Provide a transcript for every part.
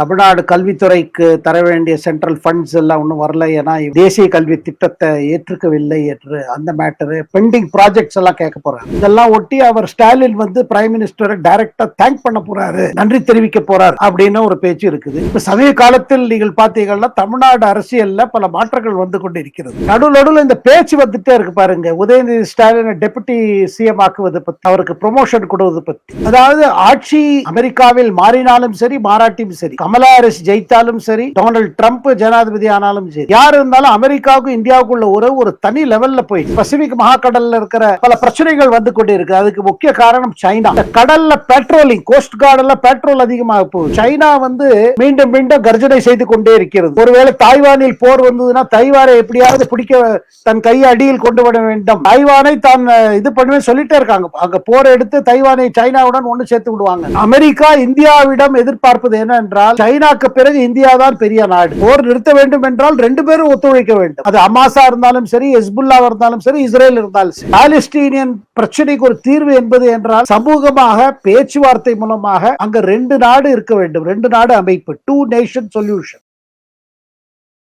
தமிழ்நாடு கல்வித்துறைக்கு தர வேண்டிய central funds எல்லாம் ஒன்றும் வரல. ஏன்னா தேசிய கல்வி திட்டத்தை ஏற்றுக்கவில்லை என்று அந்த மேட்டரு பெண்டிங் ப்ராஜெக்ட்ஸ் எல்லாம் கேட்க போறாரு. இதெல்லாம் ஒட்டி அவர் ஸ்டாலின் வந்து பிரைம் மினிஸ்டரை டைரக்டா தேங்க் பண்ண போறாரு. நன்றி தெரிவிக்க போறார் அப்படின்னு ஒரு பேச்சு இருக்குது. இப்ப சமீப காலத்தில் நீங்கள் பார்த்தீங்கன்னா தமிழ்நாடு அரசியல்ல பல மாற்றங்கள் வந்து கொண்டு இருக்கிறது. நடு நடுவில் இந்த பேச்சு வந்துட்டே இருக்கு பாருங்க. உதயநிதி ஸ்டாலினை டெபுட்டி சிஎம் ஆக்குவது பத்தி அவருக்கு ப்ரொமோஷன் கொடுவது பத்தி. அதாவது ஆட்சி அமெரிக்காவில் மாறினாலும் சரி மாறாட்டியும் சரி கமலா ஹாரிஸ் ஜெயித்தாலும் சரி டொனால்டு ட்ரம்ப் ஜனாதிபதி ஆனாலும் சரி யார் இருந்தாலும் அமெரிக்காவுக்கும் இந்தியாவுக்குள்ள உறவு ஒரு தனி லெவல்ல போய் பசிபிக் மகாக்கடல்ல இருக்கிற பல பிரச்சனைகள் வந்து கொண்டு இருக்கு. அதுக்கு முக்கிய காரணம் சைனா. கடல்ல பெட்ரோலிங் கோஸ்ட் கார்டுல பெட்ரோல் அதிகமாக போகுது. சைனா வந்து மீண்டும் மீண்டும் கர்ஜனை செய்து கொண்டே இருக்கிறது. ஒருவேளை தாய்வானில் போர் வந்ததுன்னா தைவானை எப்படியாவது பிடிக்க தன் கையை அடியில் கொண்டு வர வேண்டும். தைவானை தான் இது பண்ணுவேன் சொல்லிட்டே இருக்காங்க. அங்க போர் எடுத்து தைவானை சைனாவுடன் ஒன்று சேர்த்து விடுவாங்க. அமெரிக்கா இந்தியாவிடம் எதிர்பார்ப்பது என்னென்றால் சைனாக்கு பிறகு இந்தியா தான் பெரிய நாடு. போர் நிறுத்த வேண்டும் என்றால் ரெண்டு பேரும் ஒத்துழைக்க வேண்டும். அது அமாசா இருந்தாலும் சரி ஹெஸ்புல்லா இருந்தாலும் சரி இஸ்ரேல் இருந்தாலும் சரி. பாலஸ்தீனியன் பிரச்சனைக்கு ஒரு தீர்வு என்பது என்றால் சமூகமாக பேச்சுவார்த்தை மூலமாக அங்க ரெண்டு நாடு இருக்க வேண்டும். ரெண்டு நாடு அமைப்பு. Two nation solution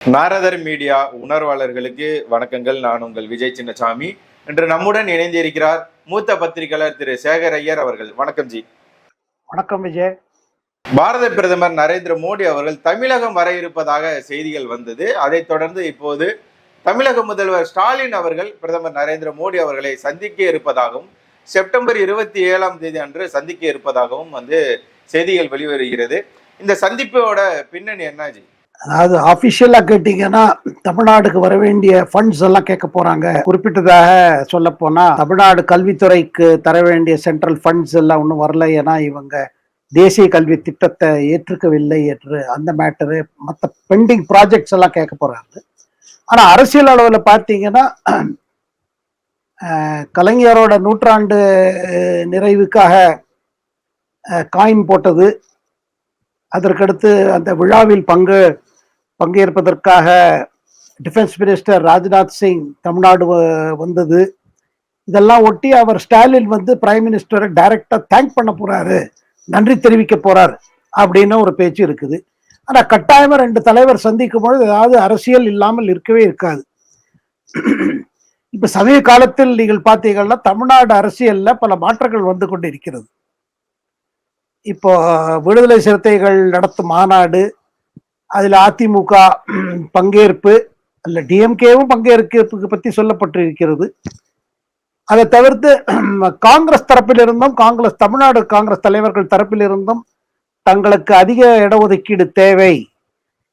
Naradar media உணர்வாளர்களுக்கு வணக்கங்கள். நான் உங்கள் விஜய் சின்னசாமி. இன்று நம்முடன் இணைந்திருக்கிறார் மூத்த பத்திரிகையாளர் திரு சேகர் ஐயர் அவர்கள். வணக்கம் ஜி. வணக்கம் விஜய். பாரத பிரதமர் நரேந்திர மோடி அவர்கள் தமிழகம் வர இருப்பதாக செய்திகள் வந்தது. அதைத் தொடர்ந்து இப்போது தமிழக முதல்வர் ஸ்டாலின் அவர்கள் பிரதமர் நரேந்திர மோடி அவர்களை சந்திக்க இருப்பதாகவும் செப்டம்பர் இருபத்தி ஏழாம் தேதி அன்று சந்திக்க இருப்பதாகவும் வந்து செய்திகள் வெளிவருகிறது. இந்த சந்திப்போட பின்னணி என்னாச்சு? அதாவது அபிஷியலா கேட்டீங்கன்னா தமிழ்நாடுக்கு வர வேண்டிய ஃபண்ட்ஸ் எல்லாம் கேட்க போறாங்க. குறிப்பிட்டதாக சொல்ல போனா தமிழ்நாடு கல்வித்துறைக்கு தர வேண்டிய சென்ட்ரல் ஃபண்ட்ஸ் எல்லாம் ஒன்றும் வரல. ஏன்னா இவங்க தேசிய கல்வி திட்டத்தை ஏற்றுக்கவில்லை என்று அந்த மேட்டரு மற்ற பெண்டிங் ப்ராஜெக்ட்ஸ் எல்லாம் கேட்க போறாரு. ஆனா அரசியல் அளவில் பார்த்தீங்கன்னா கலைஞரோட நூற்றாண்டு நிறைவுக்காக காயின் போட்டது. அதற்கடுத்து அந்த விழாவில் பங்கு பங்கேற்பதற்காக டிஃபென்ஸ் மினிஸ்டர் ராஜ்நாத் சிங் தமிழ்நாடு வ- வந்தது. இதெல்லாம் ஒட்டி அவர் ஸ்டாலின் வந்து பிரைம் மினிஸ்டரை டைரக்டா தேங்க் பண்ண போறாரு. நன்றி தெரிவிக்க போறார் அப்படின்னு ஒரு பேச்சு இருக்குது. ஆனா கட்டாயமா ரெண்டு தலைவர் சந்திக்கும் பொழுது ஏதாவது அரசியல் இல்லாமல் இருக்கவே இருக்காது. இப்ப சமீப காலத்தில் நீங்கள் பார்த்தீங்கன்னா தமிழ்நாடு அரசியல்ல பல மாற்றங்கள் வந்து கொண்டு இருக்கிறது இப்போ விடுதலை சிறுத்தைகள் நடத்தும் மாநாடு அதில் அதிமுக பங்கேற்பு அல்ல டிஎம்கேவும் பங்கேற்பு பற்றி சொல்லப்பட்டிருக்கிறது. அதை தவிர்த்து காங்கிரஸ் தரப்பிலிருந்தும் காங்கிரஸ் தமிழ்நாடு காங்கிரஸ் தலைவர்கள் தரப்பிலிருந்தும் தங்களுக்கு அதிக இடஒதுக்கீடு தேவை.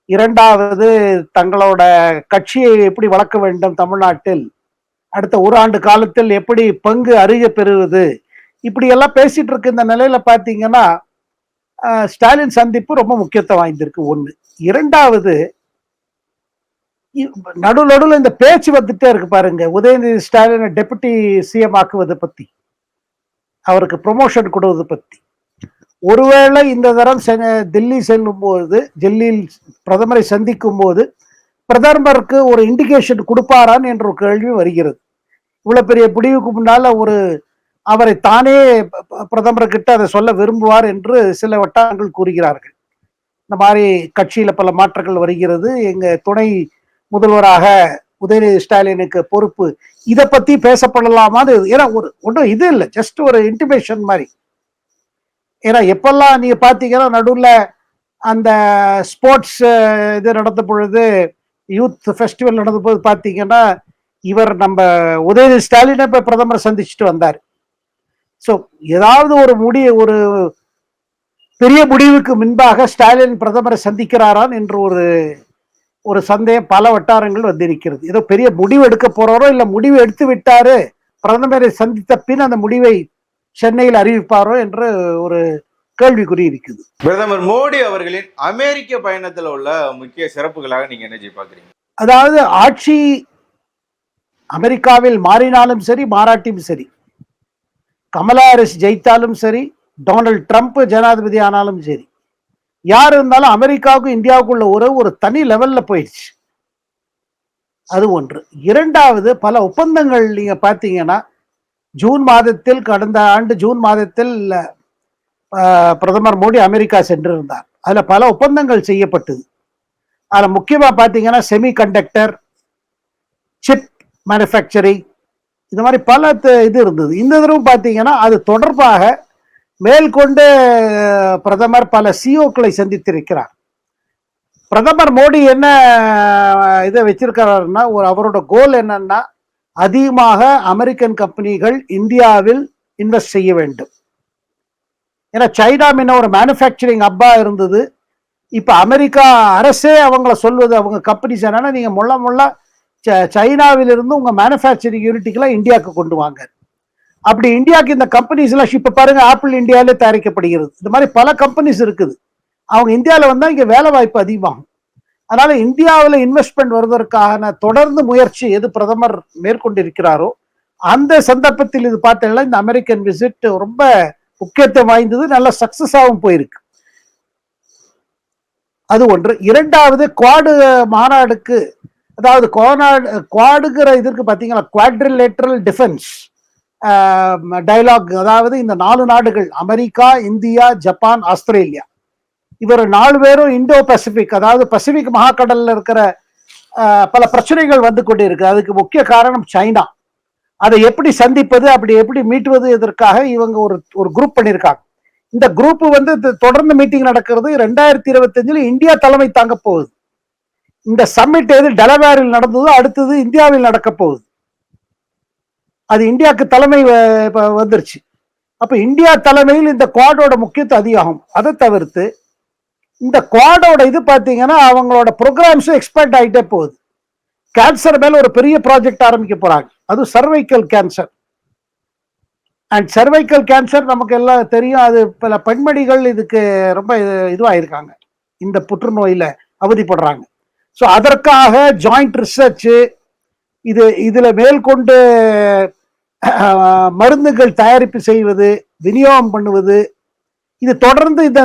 இரண்டாவது தங்களோட கட்சியை எப்படி வளர்க்க வேண்டும் தமிழ்நாட்டில்? அடுத்த ஒரு ஆண்டு காலத்தில் எப்படி பங்கு அறிய பெறுவது? இப்படி எல்லாம் பேசிட்டு இருக்க இந்த நிலையில பாத்தீங்கன்னா ஸ்டாலின் சந்திப்பு ரொம்ப முக்கியத்துவம் வாய்ந்திருக்கு. ஒன்று இரண்டாவது நடு நடுவில் இந்த பேச்சு வந்துட்டே இருக்கு பாருங்க. உதயநிதி ஸ்டாலினை டெபுட்டி சிஎம் ஆக்குவது பத்தி. அவருக்கு ப்ரொமோஷன் கொடுவது பத்தி. ஒருவேளை இந்த தரம் செ- செல்லும் போது டெல்லியில் பிரதமரை சந்திக்கும் போது பிரதமருக்கு ஒரு இண்டிகேஷன் கொடுப்பாரான் என்ற ஒரு கேள்வி வருகிறது. இவ்வளவு பெரிய முடிவுக்கு முன்னால ஒரு அவரை தானே பிரதமர்கிட்ட அதை சொல்ல விரும்புவார் என்று சில வட்டாரங்கள் கூறுகிறார்கள். இந்த மாதிரி கட்சியில பல மாற்றங்கள் வருகிறது. எங்க துணை முதல்வராக உதயநிதி ஸ்டாலினுக்கு பொறுப்பு. இதை பத்தி பேசப்படலாமா? ஏன்னா ஒரு ஒன்றும் இது இல்லை. ஜஸ்ட் ஒரு இன்டிமேஷன் மாதிரி. ஏன்னா எப்பெல்லாம் நீங்க பாத்தீங்கன்னா நடுவில் அந்த ஸ்போர்ட்ஸ் இது நடந்த பொழுது யூத் ஃபெஸ்டிவல் நடந்த போது பார்த்தீங்கன்னா இவர் நம்ம உதயநிதி ஸ்டாலினை இப்போ பிரதமரை சந்திச்சுட்டு வந்தார். ஸோ ஏதாவது ஒரு முடி ஒரு பெரிய முடிவுக்கு முன்பாக ஸ்டாலின் பிரதமரை சந்திக்கிறாரான் என்று ஒரு ஒரு சந்தேகம் பல வட்டாரங்கள் வந்திருக்கிறது. ஏதோ பெரிய முடிவு எடுக்க போறாரோ இல்ல முடிவு எடுத்து விட்டாரு பிரதமரை சந்தித்த பின் அந்த முடிவை சென்னையில் அறிவிப்பாரோ என்று ஒரு கேள்விக்குறி இருக்குது. பிரதமர் மோடி அவர்களின் அமெரிக்க பயணத்துல உள்ள முக்கிய சிறப்புகளாக நீங்க என்ன பாக்குறீங்க? அதாவது ஆட்சி அமெரிக்காவில் மாறினாலும் சரி மாறாட்டியும் சரி கமலா ஹாரிஸ் ஜெயித்தாலும் சரி டொனால்டு ட்ரம்ப் ஜனாதிபதி ஆனாலும் சரி யார் இருந்தாலும் அமெரிக்காவுக்கும் இந்தியாவுக்குள்ள உறவு ஒரு தனி லெவல்ல போயிடுச்சு. அது ஒன்று. இரண்டாவது பல ஒப்பந்தங்கள் நீங்க பார்த்தீங்கன்னா ஜூன் மாதத்தில் கடந்த ஆண்டு ஜூன் மாதத்தில் பிரதமர் மோடி அமெரிக்கா சென்றிருந்தார். அதுல பல ஒப்பந்தங்கள் செய்யப்பட்டது. அதுல முக்கியமா பார்த்தீங்கன்னா செமி கண்டக்டர் சிப் மேனுஃபேக்சரிங் இந்த மாதிரி பல த- இது இருந்தது. இந்த தடவை பார்த்தீங்கன்னா அது தொடர்பாக மேற்கொண்டு பிரதமர் பல சிஓக்களை சந்தித்திருக்கிறார். பிரதமர் மோடி என்ன இதை வச்சிருக்கிறாருன்னா ஒரு அவரோட கோல் என்னன்னா அதிகமாக அமெரிக்கன் கம்பெனிகள் இந்தியாவில் இன்வெஸ்ட் செய்ய வேண்டும். ஏன்னா சைனா முன்ன ஒரு மேனுஃபேக்சரிங் அப்பா இருந்தது. இப்போ அமெரிக்கா அரசே அவங்கள சொல்வது அவங்க கம்பெனிஸ் என்னன்னா நீங்கள் முள்ள முள்ள ச- சைனாவிலிருந்து உங்கள் மேனுஃபேக்சரிங் யூனிட்டுக்கெல்லாம் இந்தியாவுக்கு கொண்டு வாங்க. அப்படி இந்தியாவுக்கு இந்த கம்பெனிஸ் எல்லாம் இப்ப பாருங்க ஆப்பிள் இந்தியாவிலே தயாரிக்கப்படுகிறது. இந்த மாதிரி பல கம்பெனிஸ் இருக்குது. அவங்க இந்தியாவில் வந்தால் இங்கே வேலை வாய்ப்பு அதிகமாகும். அதனால இந்தியாவில் இன்வெஸ்ட்மெண்ட் வருவதற்கான தொடர்ந்து முயற்சி எது பிரதமர் மேற்கொண்டிருக்கிறாரோ அந்த சந்தர்ப்பத்தில் இது பார்த்தீங்கன்னா இந்த அமெரிக்கன் விசிட் ரொம்ப முக்கியத்துவம் வாய்ந்தது நல்ல சக்சஸாகவும் போயிருக்கு. அது ஒன்று. இரண்டாவது குவாடு மாநாடுக்கு அதாவது குவாநாடு குவாடுங்கிற இதற்கு பார்த்தீங்கன்னா குவாட்ரிலேட்ரல் டிஃபென்ஸ் டயலாக் அதாவது இந்த நாலு நாடுகள் அமெரிக்கா இந்தியா ஜப்பான் ஆஸ்திரேலியா. இவர் நாலு பேரும் இந்தோ பசிபிக் அதாவது பசிபிக் மகாக்கடலில் இருக்கிற பல பிரச்சனைகள் வந்து கொண்டு இருக்கு அதுக்கு முக்கிய காரணம் சைனா. அதை எப்படி சந்திப்பது அப்படி எப்படி மீட்டுவது இதற்காக இவங்க ஒரு ஒரு குரூப் பண்ணியிருக்காங்க இந்த குரூப் வந்து தொடர்ந்து மீட்டிங் நடக்கிறது ரெண்டாயிரத்தி இருபத்தஞ்சில் இந்தியா தலைமை தாங்க போகுது. இந்த சம்மிட் எது டெலவேரில் நடந்ததோ அடுத்தது இந்தியாவில் நடக்க போகுது. அது இந்தியாவுக்கு தலைமை வ- வந்துருச்சு. அப்போ இந்தியா தலைமையில் இந்த குவாடோட முக்கியத்துவம் அதிகமாகும் அதை தவிர்த்து இந்த குவாடோட இது பார்த்தீங்கன்னா அவங்களோட ப்ரோக்ராம்ஸும் எக்ஸ்பேண்ட் ஆகிட்டே போகுது. கேன்சர் மேலே ஒரு பெரிய ப்ராஜெக்ட் ஆரம்பிக்க போகிறாங்க அது cervical cancer and cervical cancer நமக்கு எல்லாம் தெரியும். அது பல பெண்மணிகள் இதுக்கு ரொம்ப இதுவாயிருக்காங்க. இந்த புற்றுநோயில் அவதிப்படுறாங்க. ஸோ அதற்காக ஜாயிண்ட் ரிசர்ச்சு இது இதில் மேற்கொண்டு கொண்டு மருந்துகள் தயாரிப்பு செய்வது விநியோகம் பண்ணுவது இது தொடர்ந்து இந்த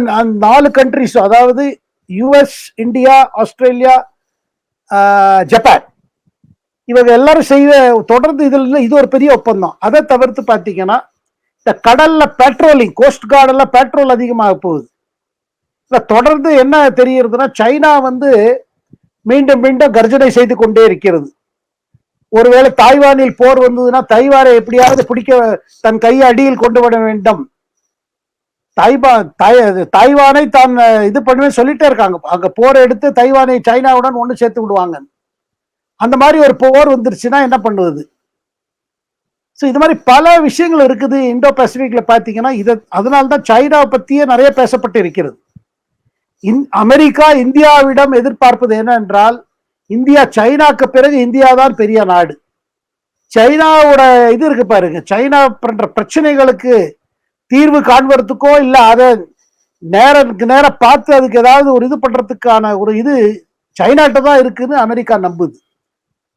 நாலு கண்ட்ரிஸ் அதாவது யுஎஸ் இந்தியா ஆஸ்திரேலியா ஜப்பான் இவங்க எல்லாரும் செய்த தொடர்ந்து இதில் இது ஒரு பெரிய ஒப்பந்தம். அதை தவிர்த்து பார்த்தீங்கன்னா இந்த கடல்ல பெட்ரோலிங் கோஸ்ட் கார்டில் பெட்ரோல் அதிகமாக போகுது. இல்லை தொடர்ந்து என்ன தெரிகிறதுனா சைனா வந்து மீண்டும் மீண்டும் கர்ஜனை செய்து கொண்டே இருக்கிறது. ஒருவேளை தாய்வானில் போர் வந்ததுன்னா தைவானை எப்படியாவது பிடிக்க தன் கையை அடியில் கொண்டு வர வேண்டும். தாய்வா தாய் தாய்வானை தான் இது பண்ணுவேன் சொல்லிட்டே இருக்காங்க. அங்க போர் எடுத்து தைவானை சைனாவுடன் ஒன்று சேர்த்து விடுவாங்க. அந்த மாதிரி ஒரு போர் வந்துருச்சுன்னா என்ன பண்ணுவது? ஸோ இது மாதிரி பல விஷயங்கள் இருக்குது இந்தோ பசிபிக்ல பார்த்தீங்கன்னா இதை அதனால தான் சைனாவை பற்றியே நிறைய பேசப்பட்டு இருக்கிறது. இந் அமெரிக்கா இந்தியாவிடம் எதிர்பார்ப்பது என்னவென்றால் இந்தியா சைனாக்கு பிறகு இந்தியா தான் பெரிய நாடு. சைனாவோட இது இருக்கு பாருங்க. சைனா பண்ற பிரச்சனைகளுக்கு தீர்வு காண்பதற்கோ இல்ல அதை நேரத்துக்கு நேரம் பார்த்து அதுக்கு ஏதாவது ஒரு இது பண்றதுக்கான ஒரு இது சைனாட்ட தான் இருக்குன்னு அமெரிக்கா நம்புது.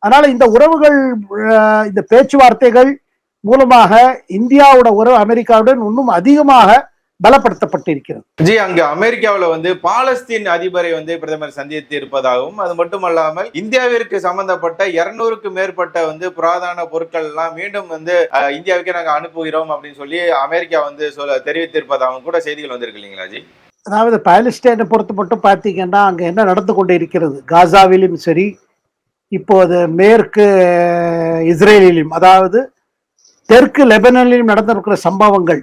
அதனால இந்த உறவுகள் இந்த பேச்சுவார்த்தைகள் மூலமாக இந்தியாவோட உறவு அமெரிக்காவுடன் இன்னும் அதிகமாக பலப்படுத்தப்பட்டிருக்கிறது. ஜி அங்க அமெரிக்காவுல வந்து பாலஸ்தீன் அதிபரை வந்து பிரதமர் சந்தித்து இருப்பதாகவும் அது மட்டுமல்லாமல் இந்தியாவிற்கு சம்பந்தப்பட்ட இருநூறுக்கு மேற்பட்ட வந்து புராதன பொருட்கள் எல்லாம் மீண்டும் வந்து இந்தியாவுக்கே நாங்க அனுப்புகிறோம் அப்படின்னு சொல்லி அமெரிக்கா வந்து சொல்ல தெரிவித்திருப்பதாகவும் கூட செய்திகள் வந்திருக்கு இல்லைங்களா ஜி? அதாவது பாலஸ்டைனை பொறுத்து மட்டும் பார்த்தீங்கன்னா அங்கே என்ன நடந்து கொண்டு இருக்கிறது காசாவிலும் சரி இப்போது மேற்கு இஸ்ரேலிலும் அதாவது தெற்கு லெபனனிலும் நடந்திருக்கிற சம்பவங்கள்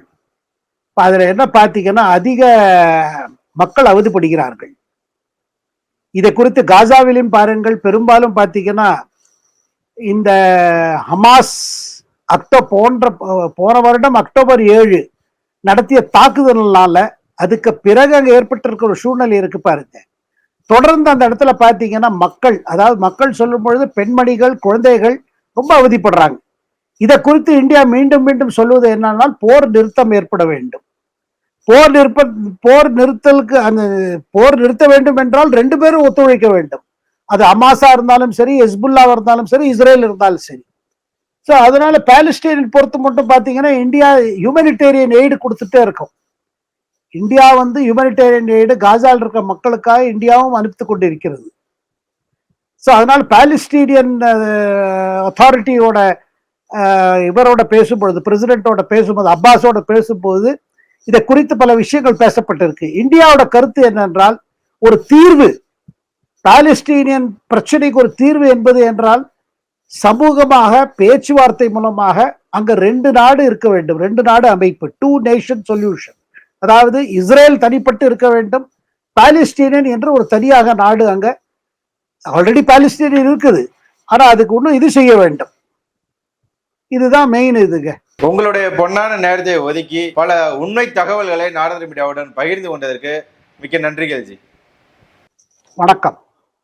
அதில் என்ன பார்த்தீங்கன்னா அதிக மக்கள் அவதிப்படுகிறார்கள். இதை குறித்து காசாவிலும் பாருங்கள் பெரும்பாலும் பார்த்தீங்கன்னா இந்த ஹமாஸ் அக்டோ போன்ற போன வருடம் அக்டோபர் ஏழு நடத்திய தாக்குதல்னால அதுக்கு பிறகு அங்கே ஏற்பட்டிருக்கிற ஒரு சூழ்நிலை இருக்கு பாருங்க. தொடர்ந்து அந்த இடத்துல பார்த்தீங்கன்னா மக்கள் அதாவது மக்கள் சொல்லும் பொழுது பெண்மணிகள் குழந்தைகள் ரொம்ப அவதிப்படுறாங்க. இதை குறித்து இந்தியா மீண்டும் மீண்டும் சொல்வது என்னன்னா போர் நிறுத்தம் ஏற்பட வேண்டும். போர் நிற்ப போர் நிறுத்தலுக்கு அந்த போர் நிறுத்த வேண்டும் என்றால் ரெண்டு பேரும் ஒத்துழைக்க வேண்டும். அது அமாசா இருந்தாலும் சரி ஹெஸ்புல்லாவா இருந்தாலும் சரி இஸ்ரேல் இருந்தாலும் சரி. ஸோ அதனால பாலஸ்தீனை பொறுத்து மட்டும் பார்த்தீங்கன்னா இந்தியா ஹியூமனிடேரியன் எய்டு கொடுத்துட்டே இருக்கும். இந்தியா வந்து ஹியூமனிடேரியன் எய்டு காசால் இருக்க மக்களுக்காக இந்தியாவும் அனுப்பித்து கொண்டு இருக்கிறது ஸோ அதனால பாலஸ்டீனியன் அத்தாரிட்டியோட இவரோட பேசும்பொழுது பிரசிடென்ட்டோட பேசும்போது அப்பாஸோட பேசும்போது இதை குறித்து பல விஷயங்கள் பேசப்பட்டிருக்கு. இந்தியாவோட கருத்து என்னென்றால் ஒரு தீர்வு பாலஸ்டீனியன் பிரச்சனைக்கு ஒரு தீர்வு என்பது என்றால் சமூகமாக பேச்சுவார்த்தை மூலமாக அங்க ரெண்டு நாடு இருக்க வேண்டும். ரெண்டு நாடு அமைப்பு டூ நேஷன் சொல்யூஷன் அதாவது இஸ்ரேல் தனிப்பட்டு இருக்க வேண்டும் பாலஸ்டீனியன் என்று ஒரு தனியாக நாடு அங்க ஆல்ரெடி பாலஸ்டீனியன் இருக்குது. ஆனா அதுக்கு இன்னும் இது செய்ய வேண்டும். இதுதான் மெயின் இதுங்க. உங்களுடைய பொன்னான நேரத்தை ஒதுக்கி பல உண்மை தகவல்களை நாரத மீடியாவுடன் பகிர்ந்து கொண்டதற்கு மிக்க நன்றிகள் ஜி. வணக்கம்.